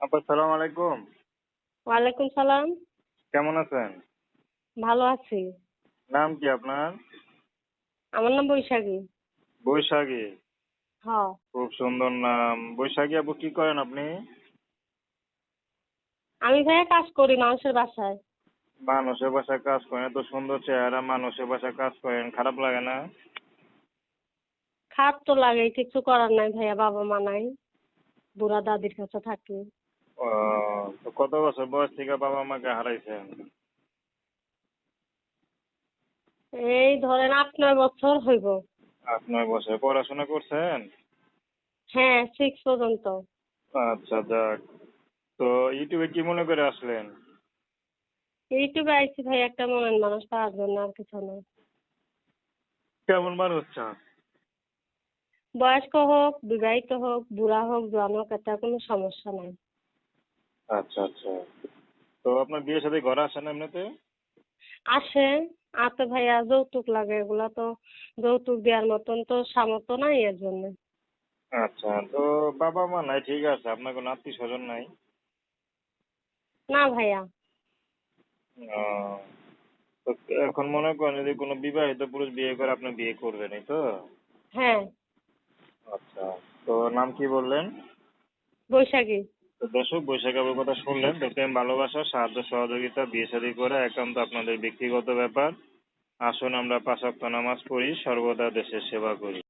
আপা সালাম আলাইকুম। ওয়ালাইকুম সালাম। কেমন আছেন? ভালো আছি। নাম কি আপনার? আমার নাম বৈশাখী। বৈশাখী? হ খুব সুন্দর নাম। বৈশাখী আপু কি করেন আপনি? আমি ভাইয়া কাজ করি মানুষের বাসায়। মানুষের বাসায় কাজ করেন এত সুন্দর চেহারা মানুষের বাসায় কাজ করেন খারাপ লাগে না? খারাপ তো লাগে কিছু করার নাই ভাইয়া বাবা মা নাই বুড়া দাদির কাছে থাকি। কত বছর বয়স থেকে বাবা মাকে হারাইছেন? এই ধরেন আট নয় বছর হইব। আট নয় বছর। পড়াশোনা করছেন? হ্যাঁ সিক্স পর্যন্ত। আচ্ছা যাক। তো ইউটিউবে কি মনে করে আসলেন? ইউটিউবে আইছি ভাই একটা মনের মানুষ তার জন্য আর কিছু না। কেমন মানুষ চান? বয়স্ক হোক বিবাহিত হোক বুড়া হোক জোয়ান হোক এটা কোনো সমস্যা নাই। আচ্ছা আচ্ছা। তো আপনার বিয়ে সাথে ঘরে আসেন এমনিতে? আসে আর তো ভাইয়া যৌতুক লাগে এগুলা তো যৌতুক দেওয়ার মতন তো সামর্থ্য নাই এর জন্য আচ্ছা তো বাবা মা নাই ঠিক আছে। আপনার কোনো আত্মীয় স্বজন নাই? না ভাইয়া। ও, তো এখন মনে করেন যদি কোনো বিবাহিত পুরুষ বিয়ে করে আপনি বিয়ে করবেন এই তো? হ্যাঁ। আচ্ছা তো নাম কি বললেন? বৈশাখী। দর্শক, বৈশাখের কথা শুনলেন প্রেম ভালোবাসা সাহায্য সহযোগিতা, বিয়ে শাদী করা একান্ত আপনাদের ব্যক্তিগত ব্যাপার। আসুন আমরা পাঁচ নামাজ পড়ি, সর্বদা দেশের সেবা করি।